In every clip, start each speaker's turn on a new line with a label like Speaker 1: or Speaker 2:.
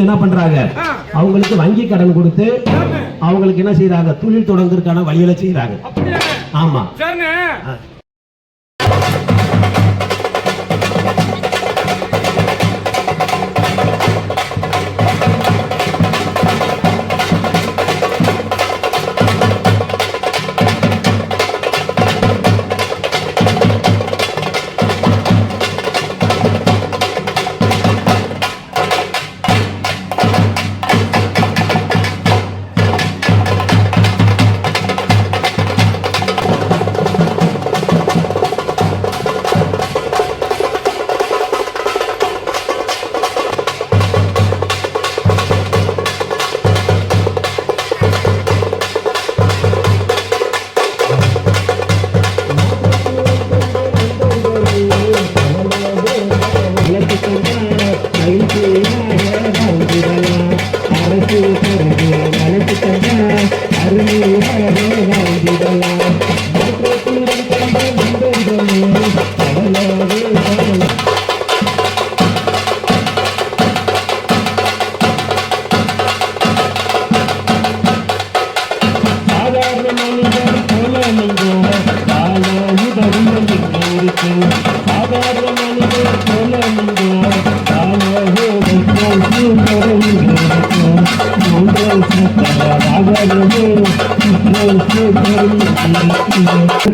Speaker 1: என்ன பண்றாங்க? அவங்களுக்கு வங்கி கடன் கொடுத்து அவங்களுக்கு என்ன செய்யறாங்க தொழில் தொடங்குறதுக்கான வழிகளை செய்யறாங்க ஆமா.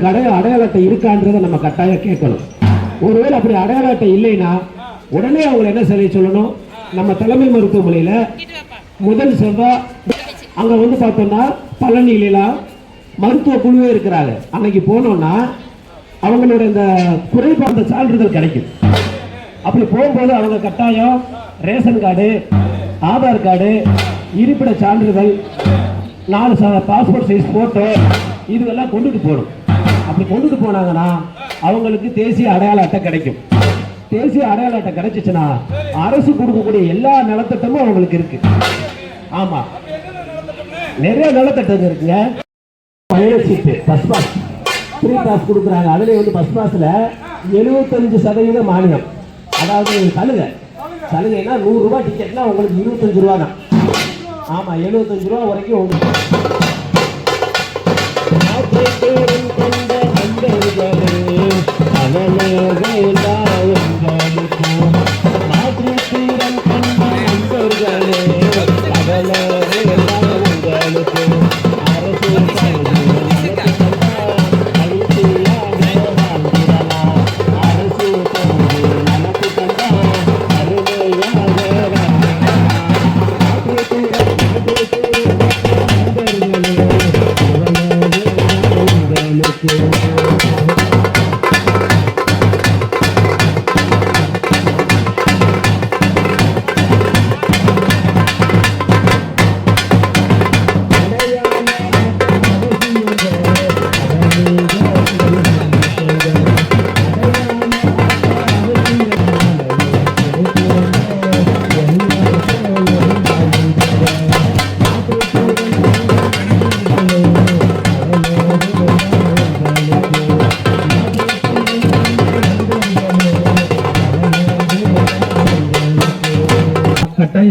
Speaker 1: கடை அடையாள அட்டை இருக்கான்றதை நம்ம கட்டாயம் கேட்கணும். ஒருவேளை அப்படி அடையாள அட்டை இல்லைன்னா உடனே அவங்களை என்ன செய்ய சொல்லணும்? நம்ம தலைமை மருத்துவமனையில முதல் செவ்வாய் அங்க வந்து பார்த்தோம்னா பழனிலாம் மருத்துவ குழுவே இருக்கிறாங்க. அன்னைக்கு போனோம்னா அவங்களோட இந்த குறைபார்ந்த சான்றிதழ் கிடைக்கும். அப்படி போகும்போது அவங்க கட்டாயம் ரேஷன் கார்டு ஆதார் கார்டு இருப்பிட சான்றிதழ் நாலு பாஸ்போர்ட் சைஸ் போட்டோ இதுவெல்லாம் கொண்டுட்டு போகணும். அப்படி கொண்டுட்டு போனாங்கன்னா அவங்களுக்கு தேசிய அடையாள அட்டை கிடைக்கும். தேசிய அடையாள அட்டை கிடைச்சிச்சுன்னா அரசு கொடுக்கக்கூடிய எல்லா நலத்திட்டமும் அவங்களுக்கு இருக்கு. ஆமா. நிறைய நலத்திட்டம் இருக்குங்க. பயணச்சீட்டு பஸ் பாஸ் ஃப்ரீ பாஸ் கொடுக்குறாங்க. அதுலேயே வந்து பஸ் பாஸில் எழுபத்தஞ்சு சதவீத மானியம். அதாவது சலுகை. சலுகைனா நூறுரூவா டிக்கெட்னா உங்களுக்கு இருபத்தஞ்சு ரூபா தான். ஆமாம் எழுபத்தஞ்சு ரூபா வரைக்கும் உண்டு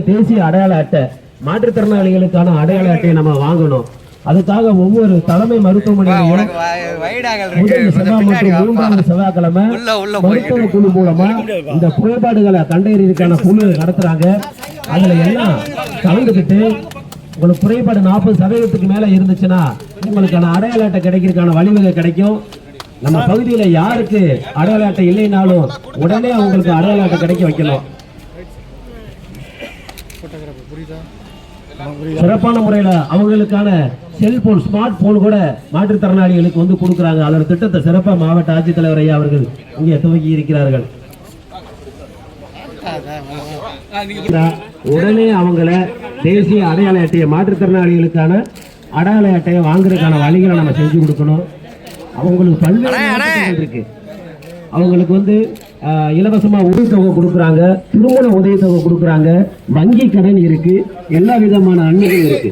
Speaker 1: தேசிய அடையாள அட்டை மாற்றுத்திறனாளிகளுக்கான அடையாள அட்டையை நம்ம வாங்கணும். அதுக்காக ஒவ்வொரு தலைமை மருத்துவமனையிலும். மூன்றாவது செவ்வாய்க்கிழமை மருத்துவ குழு மூலமா இந்த குறைபாடுகளை கண்டறியறதுக்கான குழு நடத்துறாங்க. அதுல எல்லாம் கலந்துக்கிட்டு உங்களுக்கு குறைபாடு நாற்பது சதவீதத்துக்கு மேல இருந்துச்சுன்னா உங்களுக்கான அடையாள அட்டை கிடைக்கிறதுக்கான வழிவகை கிடைக்கும். நம்ம பகுதியில யாருக்கு அடையாள அட்டை இல்லைனாலும் உடனே அவங்களுக்கு அடையாள அட்டை கிடைக்க வைக்கணும். சிறப்பான முறையில அவங்களுக்கான செல்போன் ஸ்மார்ட் போன் கூட மாற்றுத்திறனாளிகளுக்கு வந்து கொடுக்குறாங்க. அதோட திட்டத்தை சிறப்பா மாவட்ட ஆட்சித்தலைவர் ஐயா அவர்கள் இங்கே துவக்கி இருக்கிறார்கள். உடனே அவங்கள தேசிய அடையாள அட்டையை மாற்றுத்திறனாளிகளுக்கான அடையாள அட்டையை வாங்குறதுக்கான வழிகளை நம்ம செஞ்சு கொடுக்கணும். அவங்களுக்கு பல்வேறு இருக்கு. அவங்களுக்கு வந்து இலவசமாக உதவித்தொகை கொடுக்குறாங்க திருமண உதவித்தொகை கொடுக்குறாங்க. வங்கி கடன் இருக்கு. எல்லா விதமான நன்மைகள் இருக்கு.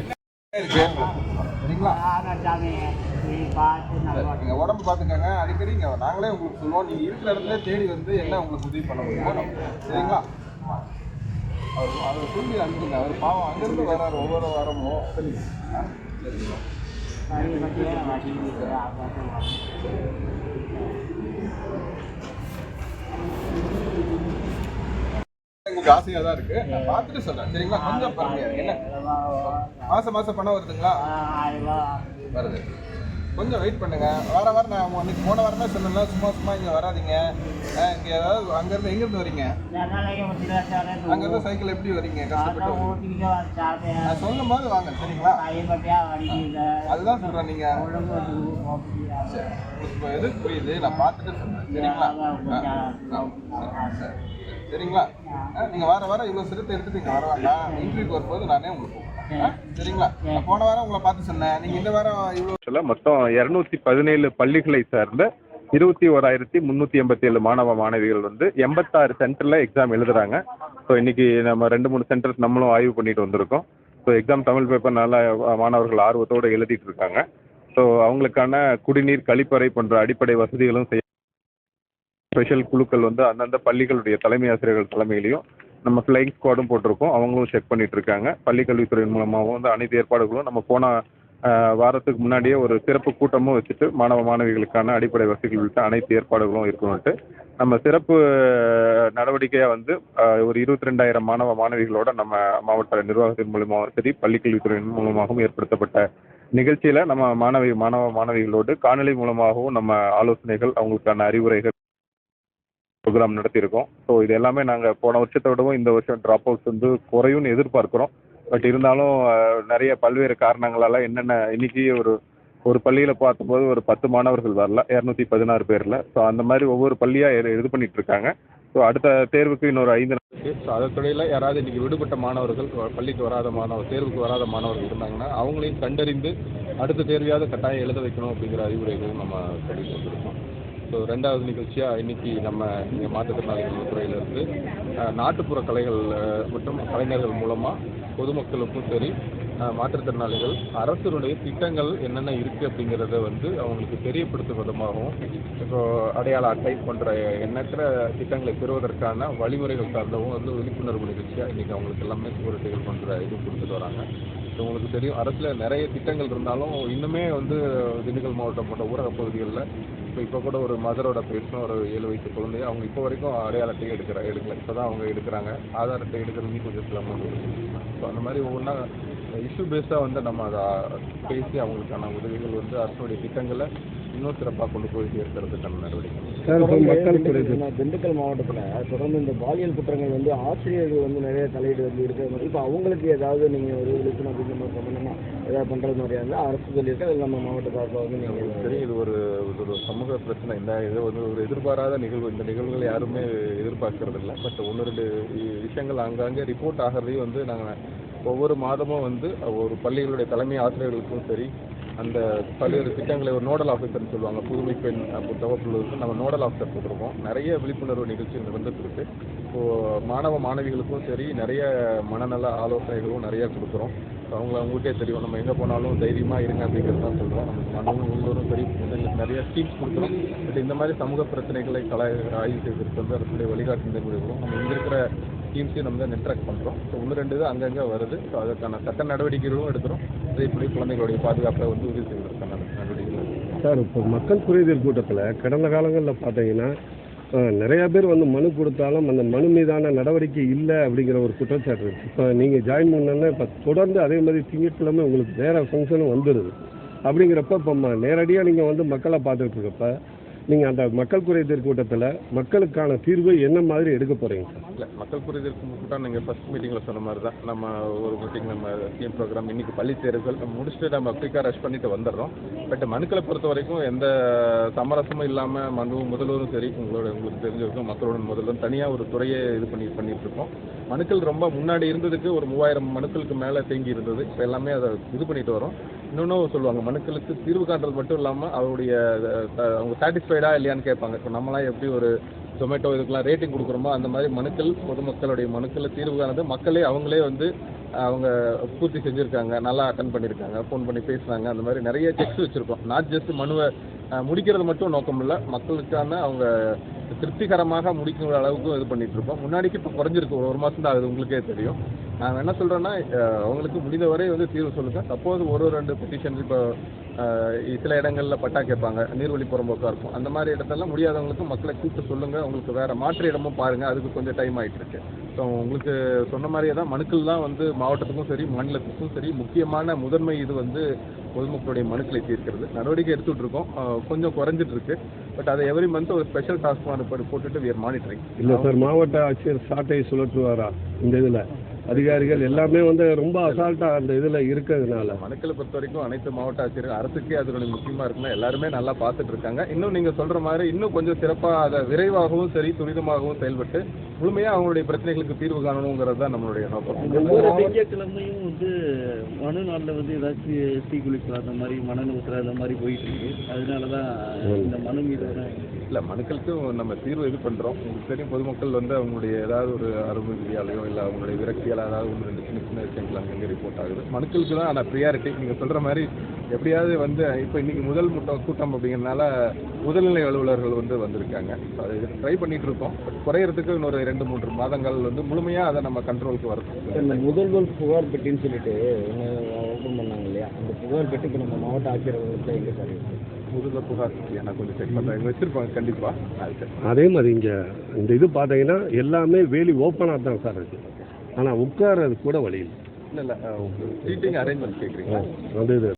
Speaker 2: உடம்பு பாத்துக்கங்க அடிக்கடி இங்க நாங்களே உங்களுக்கு சொல்லுவோம். நீங்க இருக்கிற இடத்துல தேடி வந்து என்ன உங்களுக்கு உதவி பண்ண முடியும் சரிங்களா? அவர் அவர் சொல்லி அனுப்புங்க. அவர் பாவம் அங்கேருந்து வர்றாரு. ஒவ்வொரு வாரமும். ஆ, சரிங்களா எங்களுக்கு ஆசையாக தான் இருக்கு. நான் பார்த்துட்டு சொல்றேன். சரிங்களா? கொஞ்சம் இருங்க. என்ன? மாசம் மாசம் பணம் வருதுங்களா? வருது. கொஞ்சம் வெயிட் பண்ணுங்க. வார வாரம் நான் அன்னைக்கு போன வாரமே சொன்னேன்ல. சும்மா சும்மா இங்கே வராதீங்க. இங்க ஏதாவது அங்கேருந்து எங்கேருந்து வரீங்க? அங்கேருந்து சைக்கிள் எப்படி வரீங்க? கஷ்டப்பட்டு நான் சொல்லும் போது வாங்க சரிங்களா? அதுதான் சொல்றேன் நீங்க. சரி. இப்போ எது புரியுது? நான் பார்த்துட்டு சொல்றேன். சரிங்களா? சரி. சரிங்களா? நீங்க வார வாரம் இவ்வளவு சிரத்தை எடுத்துட்டு வர வேண்டாம் இன்டர்வியூக்கு வரும்போது நானே உங்களுக்கு சரிங்களா? போன வாரம் உங்களை பார்த்து சொன்னேன். நீங்க இந்த வாரம் இவ்வளவு
Speaker 3: மொத்தம் இரநூத்தி பதினேழு பள்ளிகளை சார்ந்த இருபத்தி ஓராயிரத்தி முந்நூற்றி எண்பத்தேழு மாணவ மாணவிகள் வந்து எண்பத்தாறு சென்டரில் எக்ஸாம் எழுதுறாங்க. ஸோ இன்னைக்கு நம்ம ரெண்டு மூணு சென்டர்ஸ் நம்மளும் ஆய்வு பண்ணிட்டு வந்திருக்கோம். ஸோ எக்ஸாம் தமிழ் பேப்பர் நல்லா மாணவர்கள் ஆர்வத்தோடு எழுதிட்டு இருக்காங்க. ஸோ அவங்களுக்கான குடிநீர் கழிப்பறை போன்ற அடிப்படை வசதிகளும் செய்ய ஸ்பெஷல் குழுக்கள் வந்து அந்தந்த பள்ளிகளுடைய தலைமை ஆசிரியர்கள் தலைமையிலையும் நம்ம ஃப்ளைங் ஸ்குவாடும் போட்டிருக்கோம். அவங்களும் செக் பண்ணிட்டு இருக்காங்க. பள்ளி கல்வித்துறையின் மூலமாகவும் வந்து அனைத்து ஏற்பாடுகளும் நம்ம போன வாரத்துக்கு முன்னாடியே ஒரு சிறப்பு கூட்டமும் வச்சுட்டு மாணவ மாணவிகளுக்கான அடிப்படை வசதிகள் உள்ளிட்ட அனைத்து ஏற்பாடுகளும் இருக்கணும்ட்டு நம்ம சிறப்பு நடவடிக்கையாக வந்து ஒரு இருபத்தி ரெண்டாயிரம் மாணவ மாணவிகளோட நம்ம மாவட்ட நிர்வாகத்தின் மூலமாகவும் சரி பள்ளி கல்வித்துறையின் மூலமாகவும் ஏற்படுத்தப்பட்ட நிகழ்ச்சியில் நம்ம மாணவி மாணவ மாணவிகளோடு காணொலி மூலமாகவும் நம்ம ஆலோசனைகள் அவங்களுக்கான அறிவுரைகள் ப்ரோக்ராம் நடத்தியிருக்கோம். ஸோ இது எல்லாமே நாங்கள் போன வருஷத்தை விடவும் இந்த வருஷம் ட்ராப் அவுட்ஸ் வந்து குறையும்னு எதிர்பார்க்குறோம். பட் இருந்தாலும் நிறைய பல்வேறு காரணங்களால் என்னென்ன இன்னைக்கு ஒரு ஒரு பள்ளியில் பார்த்தபோது ஒரு பத்து மாணவர்கள் வரல இரநூத்தி பதினாறு பேரில். ஸோ அந்த மாதிரி ஒவ்வொரு பள்ளியாக இது பண்ணிட்டு இருக்காங்க ஸோ அடுத்த தேர்வுக்கு இன்னொரு ஐந்து நாள். ஸோ அதற்கிடையில் யாராவது இன்னைக்கு விடுபட்ட மாணவர்கள் பள்ளிக்கு வராத மாணவர் தேர்வுக்கு வராத மாணவர்கள் இருந்தாங்கன்னா அவங்களையும் கண்டறிந்து அடுத்த தேர்வையாவது கட்டாயம் எழுத வைக்கணும் அப்படிங்கிற அறிவுரைகளும் நம்ம சொல்லிட்டு வந்திருக்கோம் ஸோ ரெண்டாவது நிகழ்ச்சியாக இன்னைக்கு நம்ம இங்கே மாற்றுத்திறனாளிகள் துறையிலிருந்து இருந்து நாட்டுப்புற கலைகள் மற்றும் கலைஞர்கள் மூலமாக பொதுமக்களுக்கும் சரி மாற்றுத்திறனாளிகள் அரசுடைய திட்டங்கள் என்னென்ன இருக்குது அப்படிங்கிறத வந்து அவங்களுக்கு தெரியப்படுத்தும் விதமாகவும் இப்போ அடையாள அட்டை போன்ற எண்ணற்ற திட்டங்களை பெறுவதற்கான வழிமுறைகள் சார்ந்தவும் வந்து விழிப்புணர்வு நிகழ்ச்சியாக இன்றைக்கி அவங்களுக்கு எல்லாமே சுவரொட்டிகள் போன்ற இது கொடுத்துட்டு வராங்க. ஸோ உங்களுக்கு தெரியும் அரசில் நிறைய திட்டங்கள் இருந்தாலும் இன்னுமே வந்து திண்டுக்கல் மாவட்டம் போன்ற ஊரக பகுதிகளில் இப்போ இப்போ கூட ஒரு மதரோட பேசணும் ஒரு ஏழு வயசு குழந்தை அவங்க இப்போ வரைக்கும் அடையாள எடுக்கிற எடுக்கல. இப்போ தான் அவங்க எடுக்கிறாங்க. ஆதார் அட்டை எடுக்கிறது கொஞ்சம் சிரமம் ஸோ அந்த மாதிரி ஒவ்வொன்றா இஷ்யூ பேஸ்டாக வந்து நம்ம அதை பேசி அவங்களுக்கான உதவிகள் வந்து அரசுடைய திட்டங்களை இன்னும் சிறப்பாக கொண்டு போய் சேர்க்கறதுக்கான நடவடிக்கை
Speaker 4: திண்டுக்கல் மாவட்டத்தில் தொடர்ந்து இந்த பாலியல் குற்றங்கள் வந்து ஆசிரியர்கள் வந்து நிறைய தலையீடு வந்து இருக்கிற மாதிரி இப்போ அவங்களுக்கு ஏதாவது நீங்கள் ஒரு விழிப்புணர்வு சம்பந்தமாக ஏதாவது பண்ணுறது மாதிரியா இருந்தால் அரசு சொல்லியிருக்கா? இல்லை நம்ம மாவட்ட சார்பாக வந்து நீங்கள்
Speaker 3: சரி இது ஒரு ஒரு சமூக பிரச்சனை. இந்த இது வந்து ஒரு எதிர்பாராத நிகழ்வு. இந்த நிகழ்வுகள் யாருமே எதிர்பார்க்கறது இல்லை. பட் ஒன்று ரெண்டு விஷயங்கள் அங்கங்கே ரிப்போர்ட் ஆகிறதையும் வந்து நாங்கள் ஒவ்வொரு மாதமும் வந்து ஒரு பள்ளிகளுடைய தலைமை ஆசிரியர்களுக்கும் சரி அந்த பல்வேறு திட்டங்களை ஒரு நோடல் ஆஃபீஸர்னு சொல்லுவாங்க. புதுமை பெண் அப்போ நம்ம நோடல் ஆஃபீஸர் கொடுத்துருக்கோம். நிறைய விழிப்புணர்வு நிகழ்ச்சி நடந்துட்டுருக்கு இருக்கு. மாணவ மாணவிகளுக்கும் சரி நிறைய மனநல ஆலோசனைகளும் நிறைய கொடுக்குறோம். அவங்கள அவங்களுக்கே தெரியும். நம்ம எங்கே போனாலும் தைரியமாக இருங்க அப்படிங்கிறது தான் சொல்கிறோம் நமக்கு மனமும் உள்ளூரும் சரி நிறைய ஸ்கீம்ஸ் கொடுக்குறோம். பட் இந்த மாதிரி சமூக பிரச்சனைகளை கல ஆய்வு செய்வதற்கு வந்து அரசுடைய வழிகாட்டு நெறிமுறைகளும் நம்ம இங்கே இருக்கிற டீம்ஸையும் நம்ம தான் பண்ணுறோம் ஸோ ஒன்று ரெண்டு இது அங்கங்கே வருது. ஸோ அதற்கான சட்ட நடவடிக்கைகளும் எடுக்கிறோம். அதேபடி குழந்தைகளுடைய பாதுகாப்பை வந்து உறுதி செய்வதற்கான நடவடிக்கைகள்
Speaker 5: சார் இப்போ மக்கள் குறைதீர் கூட்டத்தில் கடந்த காலங்களில் பார்த்தீங்கன்னா நிறையா நிறைய பேர் வந்து மனு கொடுத்தாலும் அந்த மனு மீதான நடவடிக்கை இல்லை அப்படிங்கிற ஒரு குற்றச்சாட்டு இருக்குது இப்போ நீங்கள் ஜாயின் பண்ணோன்னா இப்போ தொடர்ந்து அதே மாதிரி திங்கட்கிழமை உங்களுக்கு வேறு ஃபங்க்ஷனும் வந்துடுது. அப்படிங்கிறப்ப இப்போ நேரடியாக நீங்கள் வந்து மக்களை பார்த்துட்டு நீங்கள் அந்த மக்கள் குறைதீர் கூட்டத்தில் மக்களுக்கான தீர்வு என்ன மாதிரி எடுக்க போகிறீங்க சார்?
Speaker 3: இல்லை மக்கள் குறைதீர் கூட்டம் நீங்கள் ஃபர்ஸ்ட் மீட்டிங்கில் சொன்ன மாதிரி தான் நம்ம ஒரு மீட்டிங் நம்ம ஸ்கீம் ப்ரோக்ராம் இன்றைக்கி பள்ளி தேர்வுகள். முடிச்சுட்டு நம்ம குயிக்காக ரஷ் பண்ணிட்டு வந்துடுறோம். பட் மனுக்களை பொறுத்த வரைக்கும் எந்த சமரசமும் இல்லாமல் மனு முதல்வரும் சரி உங்களோட உங்களுக்கு தெரிஞ்சிருக்கும் மக்களோட முதல்வரும் தனியாக ஒரு துறையை இது பண்ணி பண்ணிட்டு இருக்கோம். மனுக்கள் ரொம்ப முன்னாடி இருந்ததுக்கு ஒரு மூவாயிரம் மனுக்களுக்கு மேலே தேங்கி இருந்தது. இப்போ எல்லாமே அதை இது பண்ணிட்டு வரோம். இன்னொன்றும் சொல்லுவாங்க மனுக்களுக்கு தீர்வு காட்டுறது மட்டும் இல்லாமல் அவருடைய அவங்க சாட்டிஸ்ஃபைடா இல்லையான்னு கேட்பாங்க. இப்போ நம்மளாம் எப்படி ஒரு ஜொமேட்டோ இதுக்கெல்லாம் ரேட்டிங் கொடுக்குறோமோ அந்த மாதிரி மனுக்கள் பொதுமக்களுடைய மனுக்களை தீர்வு காணது மக்களே அவங்களே வந்து அவங்க பூர்த்தி செஞ்சுருக்காங்க நல்லா அட்டன் பண்ணியிருக்காங்க ஃபோன் பண்ணி பேசுனாங்க அந்த மாதிரி நிறைய செக்ஸ் வச்சுருக்கோம். நாட் ஜஸ்ட் மனுவை முடிக்கிறது மட்டும் நோக்கம் இல்லை மக்களுக்கான அவங்க திருப்திகரமாக முடிக்கிற அளவுக்கு இது பண்ணிட்டு இருக்கோம். முன்னாடிக்கு இப்போ குறைஞ்சிருக்கு ஒரு ஒரு மாதம் தான் ஆகுது உங்களுக்கே தெரியும். நான் என்ன சொல்கிறேன்னா அவங்களுக்கு முடிந்தவரை வந்து தீர்வு சொல்லுங்கள் சப்போஸ் ஒரு ரெண்டு பொசிஷன் இப்போ சில இடங்களில் பட்டா கேட்பாங்க நீர்வழி புறம்போக்காக இருக்கும். அந்த மாதிரி இடத்தெல்லாம் முடியாதவங்களுக்கு மக்களை கூப்பிட்டு சொல்லுங்கள் உங்களுக்கு வேறு மாற்று இடமும் பாருங்கள் அதுக்கு கொஞ்சம் டைம் ஆகிட்டு இருக்கு ஸோ உங்களுக்கு சொன்ன மாதிரியே தான் மனுக்கள் தான் வந்து மாவட்டத்துக்கும் சரி மாநிலத்துக்கும் சரி முக்கியமான முதன்மை இது வந்து பொதுமக்களுடைய மனுக்களை தீர்க்கிறது. நடவடிக்கை எடுத்துகிட்டு இருக்கோம். கொஞ்சம் குறைஞ்சிட்டு இருக்கு. பட் அதை எவ்ரி மந்த் ஒரு ஸ்பெஷல் டாஸ்க் போட்டுட்டு வியர் மானிட்டரிங்
Speaker 5: இல்லை சார் மாவட்ட ஆட்சியர் சாட்டை சுழற்றுவாரா? இந்த இதில். அதிகாரிகள் எல்லாமே வந்து ரொம்ப அசால்ட்டாக அந்த இதில் இருக்கிறதுனால.
Speaker 3: மனுக்களை பொறுத்த வரைக்கும் அனைத்து மாவட்ட ஆட்சியர்கள் அரசுக்கே அதனுடைய முக்கியமாக இருக்குன்னா எல்லாருமே நல்லா பார்த்துட்டு இருக்காங்க. இன்னும் நீங்கள் சொல்கிற மாதிரி இன்னும் கொஞ்சம் சிறப்பாக அதை விரைவாகவும் சரி துரிதமாகவும் செயல்பட்டு முழுமையாக அவங்களுடைய பிரச்சனைகளுக்கு தீர்வு காணணுங்கிறது தான் நம்மளுடைய நோக்கம்.
Speaker 6: ஒவ்வொரு திங்கட்கிழமையும் வந்து மனு நாளில் வந்து ஏதாச்சும் டீ குளிக்கலாம் அந்த மாதிரி மணல் ஊற்றுற அந்த மாதிரி போயிட்டு இருக்கு. அதனால தான் இந்த மனு மீது
Speaker 3: இல்லை மனுக்களுக்கும் நம்ம தீர்வு இது பண்ணுறோம் உங்களுக்கு தெரியும் பொதுமக்கள் வந்து அவங்களுடைய ஏதாவது ஒரு அருமை விதியாலையோ இல்லை அவங்களுடைய விரக்தியால் ஏதாவது ஒன்று ரெண்டு சின்ன சின்ன விஷயங்கள் அங்கங்கே ரிப்போர்ட் ஆகுது. மனுக்களுக்கு தான் ஆனால் ப்ரியாரிட்டி நீங்கள் சொல்கிற மாதிரி எப்படியாவது வந்து இப்போ இன்னைக்கு முதல் முட்டம் கூட்டம் அப்படிங்கிறனால முதல்நிலை அலுவலர்கள் வந்து வந்திருக்காங்க. அதை ட்ரை பண்ணிட்டு இருக்கோம். குறையிறதுக்கு இன்னொரு ரெண்டு மூன்று மாதங்கள் வந்து முழுமையாக அதை நம்ம கண்ட்ரோலுக்கு வரணும்.
Speaker 4: இந்த முதல்வர் புகார் பெட்டின்னு சொல்லிட்டு ஓப்பன் பண்ணாங்க இல்லையா? அந்த புகார் பெட்டி இப்போ நம்ம மாவட்ட ஆட்சியர் அவங்கள்ட்ட எங்கே சார்
Speaker 3: முதல்ல புகார் நான் கொஞ்சம் செக் பண்ணுறேன் வச்சுருப்பாங்க கண்டிப்பாக
Speaker 5: அதே மாதிரி இங்கே இந்த இது பார்த்தீங்கன்னா எல்லாமே வேலி ஓப்பனாக தான் சார் இருக்குது ஆனால் உட்கார்றது கூட வழி இல்லை.
Speaker 3: இல்லை இல்லை சீட்டிங் அரேஞ்ச்மெண்ட் கேட்குறீங்களா
Speaker 5: அது இது.